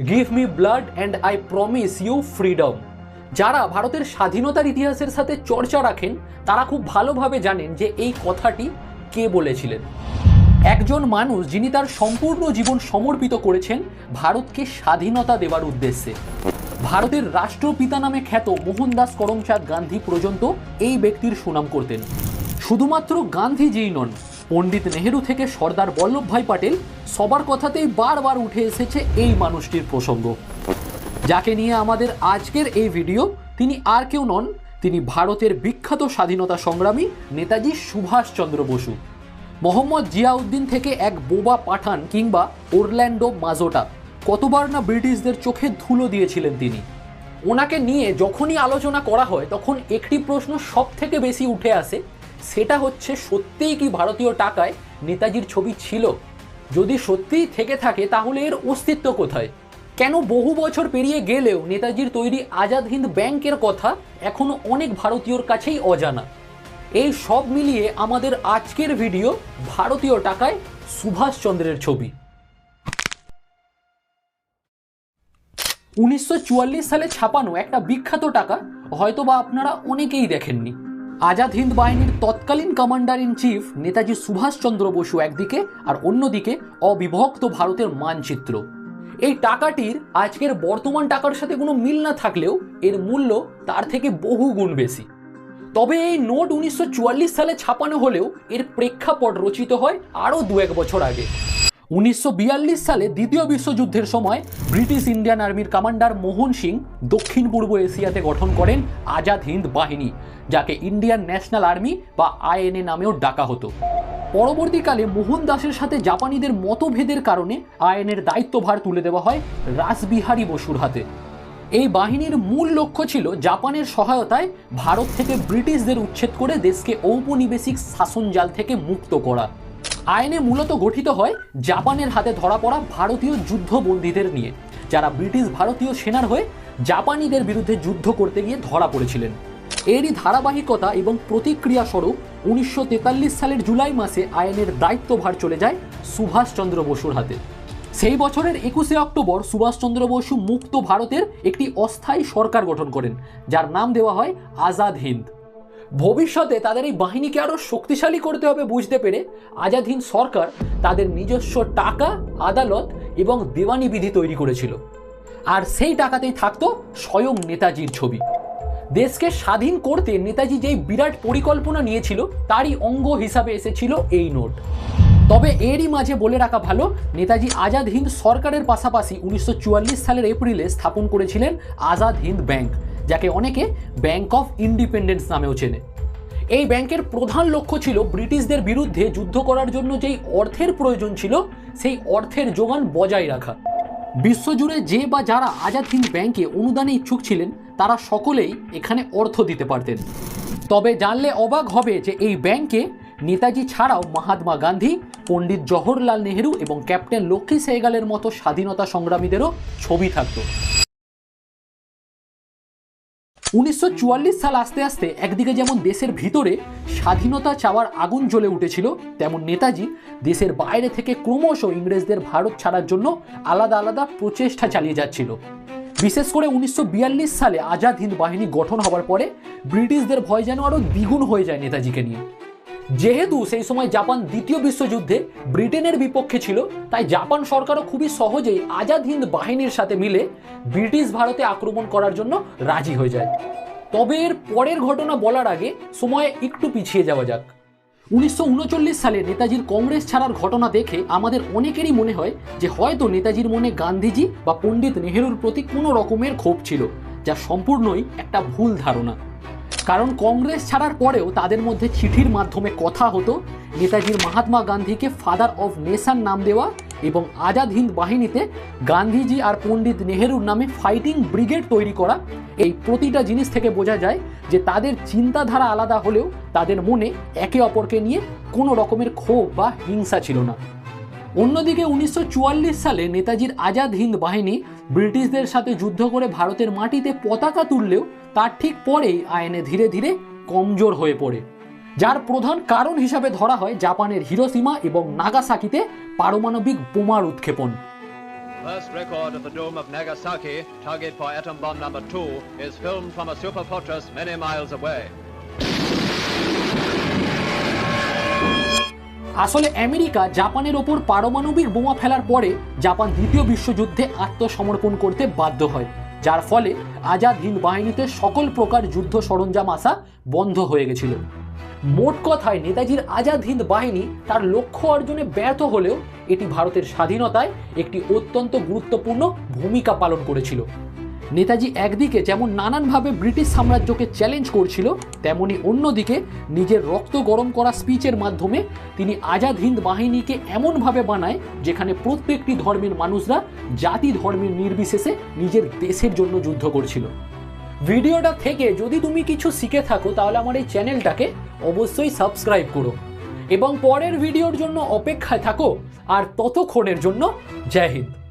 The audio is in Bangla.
Give me blood and I promise you freedom যারা ভারতের স্বাধীনতার ইতিহাসের সাথে চর্চা রাখেন, তারা খুব ভালোভাবে জানেন যে এই কথাটি কে বলেছিলেন। একজন মানুষ যিনি তার সম্পূর্ণ জীবন সমর্পিত করেছেন, ভারতকে স্বাধীনতা দেওয়ার উদ্দেশ্যে। ভারতের রাষ্ট্রপিতা নামে খ্যাত মোহনদাস করমচাঁদ গান্ধী পর্যন্ত এই ব্যক্তির সুনাম করতেন। শুধুমাত্র গান্ধীজিই নন পণ্ডিত নেহেরু থেকে সর্দার বল্লভভাই পাটেল সবার কথাতেই বারবার উঠে এসেছে এই মানুষটির প্রসঙ্গ। যাকে নিয়ে আমাদের আজকের এই ভিডিও, তিনি আর কেউ নন, তিনি ভারতের বিখ্যাত স্বাধীনতা সংগ্রামী নেতাজি সুভাষচন্দ্র বসু। মোহাম্মদ জিয়াউদ্দিন থেকে এক বোবা পাঠান কিংবা ওরল্যান্ডো মাজোটা। কতবার না ব্রিটিশদের চোখে ধুলো দিয়েছিলেন তিনি। ওনাকে নিয়ে যখনই আলোচনা করা হয়, তখন একটি প্রশ্ন সব থেকে বেশি উঠে আসে সেটা হচ্ছে সত্যিই কি ভারতীয় টাকায় নেতাজির ছবি ছিল? যদি সত্যিই থেকে থাকে, তাহলে এর অস্তিত্ব কোথায়? কেন বহু বছর পেরিয়ে গেলেও নেতাজির তৈরি আজাদ হিন্দ ব্যাংকের কথা এখনও অনেক ভারতীয়র কাছেই অজানা? এই সব মিলিয়ে আমাদের আজকের ভিডিও ভারতীয় টাকায় সুভাষচন্দ্রের ছবি। উনিশশো চুয়াল্লিশ সালে ছাপানো একটা বিখ্যাত টাকা হয়তোবা আপনারা অনেকেই দেখেননি। আজাদ হিন্দ বাহিনীর তৎকালীন commander in chief Netaji Subhas Chandra Basu একদিকে আর অন্যদিকে অবিভক্ত ভারতের মানচিত্র। এই টাকাটির আজকের বর্তমান টাকার সাথে কোনো মিল না থাকলেও এর মূল্য তার থেকে বহু গুণ বেশি। তবে এই নোট উনিশশো চুয়াল্লিশ সালে ছাপানো হলেও এর প্রেক্ষাপট রচিত হয় আরও দু এক বছর আগে। উনিশশো বিয়াল্লিশ সালে দ্বিতীয় বিশ্বযুদ্ধের সময় ব্রিটিশ ইন্ডিয়ান আর্মির কমান্ডার মোহন সিং দক্ষিণ পূর্ব এশিয়াতে গঠন করেন আজাদ হিন্দ বাহিনী, যাকে ইন্ডিয়ান ন্যাশনাল আর্মি বা আইএনএ নামেও ডাকা হতো। পরবর্তীকালে মোহন দাসের সাথে জাপানিদের মতভেদের কারণে আইএনের দায়িত্বভার তুলে দেওয়া হয় রাসবিহারী বসুর হাতে। এই বাহিনীর মূল লক্ষ্য ছিল জাপানের সহায়তায় ভারত থেকে ব্রিটিশদের উচ্ছেদ করে দেশকে ঔপনিবেশিক শাসন জাল থেকে মুক্ত করা। আইনে মূলত গঠিত হয় জাপানের হাতে ধরা পড়া ভারতীয় যুদ্ধবন্দীদের নিয়ে। যারা ব্রিটিশ ভারতীয় সেনার হয়ে জাপানিদের বিরুদ্ধে যুদ্ধ করতে গিয়ে ধরা পড়েছিলেন। এরই ধারাবাহিকতা এবং প্রতিক্রিয়া স্বরূপ উনিশশো তেতাল্লিশ সালের জুলাই মাসে আইনের দায়িত্বভার চলে যায় সুভাষচন্দ্র বসুর হাতে। সেই বছরের একুশে অক্টোবর সুভাষচন্দ্র বসু মুক্ত ভারতের একটি অস্থায়ী সরকার গঠন করেন, যার নাম দেওয়া হয় আজাদ হিন্দ। ভবিষ্যতে তাদের এই বাহিনীকে আরও শক্তিশালী করতে হবে বুঝতে পেরে আজাদ হিন্দ সরকার তাদের নিজস্ব টাকা, আদালত এবং দেওয়ানি বিধি তৈরি করেছিল। আর সেই টাকাতেই থাকতো স্বয়ং নেতাজির ছবি। দেশকে স্বাধীন করতে নেতাজি যেই বিরাট পরিকল্পনা নিয়েছিল, তারই অঙ্গ হিসাবে এসেছিল এই নোট। তবে এরই মাঝে বলে রাখা ভালো, নেতাজি আজাদ হিন্দ সরকারের পাশাপাশি উনিশশো চুয়াল্লিশ সালের এপ্রিলে স্থাপন করেছিলেন আজাদ হিন্দ ব্যাংক। যাকে অনেকে ব্যাংক অফ ইন্ডিপেন্ডেন্স নামেও চেনে। এই ব্যাংকের প্রধান লক্ষ্য ছিল ব্রিটিশদের বিরুদ্ধে যুদ্ধ করার জন্য যেই অর্থের প্রয়োজন ছিল, সেই অর্থের যোগান বজায় রাখা। বিশ্বজুড়ে যে বা যারা আজাদ হিন্দ ব্যাংকে অনুদানে ইচ্ছুক ছিলেন, তারা সকলেই এখানে অর্থ দিতে পারতেন। তবে জানলে অবাক হবে যে এই ব্যাংকে নেতাজি ছাড়াও মহাত্মা গান্ধী, পণ্ডিত জওহরলাল নেহেরু এবং ক্যাপ্টেন লক্ষ্মী সেহগালের মতো স্বাধীনতা সংগ্রামীদেরও ছবি থাকতো। উনিশশো চুয়াল্লিশ সাল আস্তে আস্তে একদিকে যেমন দেশের ভিতরে স্বাধীনতা চাওয়ার আগুন জ্বলে উঠেছিল, তেমন নেতাজি দেশের বাইরে থেকে ক্রমশ ইংরেজদের ভারত ছাড়ার জন্য আলাদা আলাদা প্রচেষ্টা চালিয়ে যাচ্ছিল। বিশেষ করে উনিশশো বিয়াল্লিশ সালে আজাদ হিন্দ বাহিনী গঠন হওয়ার পরে ব্রিটিশদের ভয় যেন আরও দ্বিগুণ হয়ে যায় নেতাজিকে নিয়ে। যেহেতু সেই সময় জাপান দ্বিতীয় বিশ্বযুদ্ধে ব্রিটেনের বিপক্ষে ছিল, তাই জাপান সরকারও খুবই সহজেই আজাদ হিন্দ বাহিনীর সাথে মিলে ব্রিটিশ ভারতে আক্রমণ করার জন্য রাজি হয়ে যায়। তবে এর পরের ঘটনা বলার আগে সময়ে একটু পিছিয়ে যাওয়া যাক। উনিশশো উনচল্লিশ সালে নেতাজির কংগ্রেস ছাড়ার ঘটনা দেখে আমাদের অনেকেরই মনে হয় যে হয়তো নেতাজির মনে গান্ধীজি বা পণ্ডিত নেহেরুর প্রতি কোনো রকমের ক্ষোভ ছিল, যা সম্পূর্ণই একটা ভুল ধারণা। কারণ কংগ্রেস ছাড়ার পরেও তাদের মধ্যে চিঠির মাধ্যমে কথা হতো, নেতাজির মহাত্মা গান্ধীকে ফাদার অফ নেশান নাম দেওয়া এবং আজাদ হিন্দ বাহিনীতে গান্ধীজি আর পণ্ডিত নেহেরুর নামে ফাইটিং ব্রিগেড তৈরি করা। এই প্রতিটা জিনিস থেকে বোঝা যায় যে তাদের চিন্তাধারা আলাদা হলেও তাদের মনে একে অপরকে নিয়ে কোনো রকমের ক্ষোভ বা হিংসা ছিল না। অন্যদিকে উনিশশো চুয়াল্লিশ সালে নেতাজির আজাদ হিন্দ বাহিনী ব্রিটিশদের সাথে যুদ্ধ করে ভারতের মাটিতে পতাকা তুললেও তার ঠিক পরেই আইনে ধীরে ধীরে কমজোর হয়ে পড়ে যার প্রধান কারণ হিসাবে ধরা হয় জাপানের হিরোসীমা এবং নাগাসাকিতে পারমাণবিক বোমার উৎক্ষেপণ First record of the doom of Nagasaki, target for atom bomb number two, is filmed from a super fortress many miles away. আসলে আমেরিকা জাপানের ওপর পারমাণবিক বোমা ফেলার পরে জাপান দ্বিতীয় বিশ্বযুদ্ধে আত্মসমর্পণ করতে বাধ্য হয়, যার ফলে আজাদ হিন্দ বাহিনীতে সকল প্রকার যুদ্ধ সরঞ্জাম আসা বন্ধ হয়ে গেছিল। মোট কথায়, নেতাজির আজাদ হিন্দ বাহিনী তার লক্ষ্য অর্জনে ব্যর্থ হলেও এটি ভারতের স্বাধীনতায় একটি অত্যন্ত গুরুত্বপূর্ণ ভূমিকা পালন করেছিল। নেতাজি একদিকে যেমন নানানভাবে ব্রিটিশ সাম্রাজ্যকে চ্যালেঞ্জ করছিল, তেমনি অন্যদিকে নিজের রক্ত গরম করা স্পিচের মাধ্যমে তিনি আজাদ হিন্দ বাহিনীকে এমনভাবে বানায়, যেখানে প্রত্যেকটি ধর্মের মানুষরা জাতি ধর্মের নির্বিশেষে নিজের দেশের জন্য যুদ্ধ করছিল। ভিডিওটা থেকে যদি তুমি কিছু শিখে থাকো, তাহলে আমার এই চ্যানেলটাকে অবশ্যই সাবস্ক্রাইব করো। এবং পরের ভিডিওর জন্য অপেক্ষায় থাকো, আর ততক্ষণের জন্য জয় হিন্দ।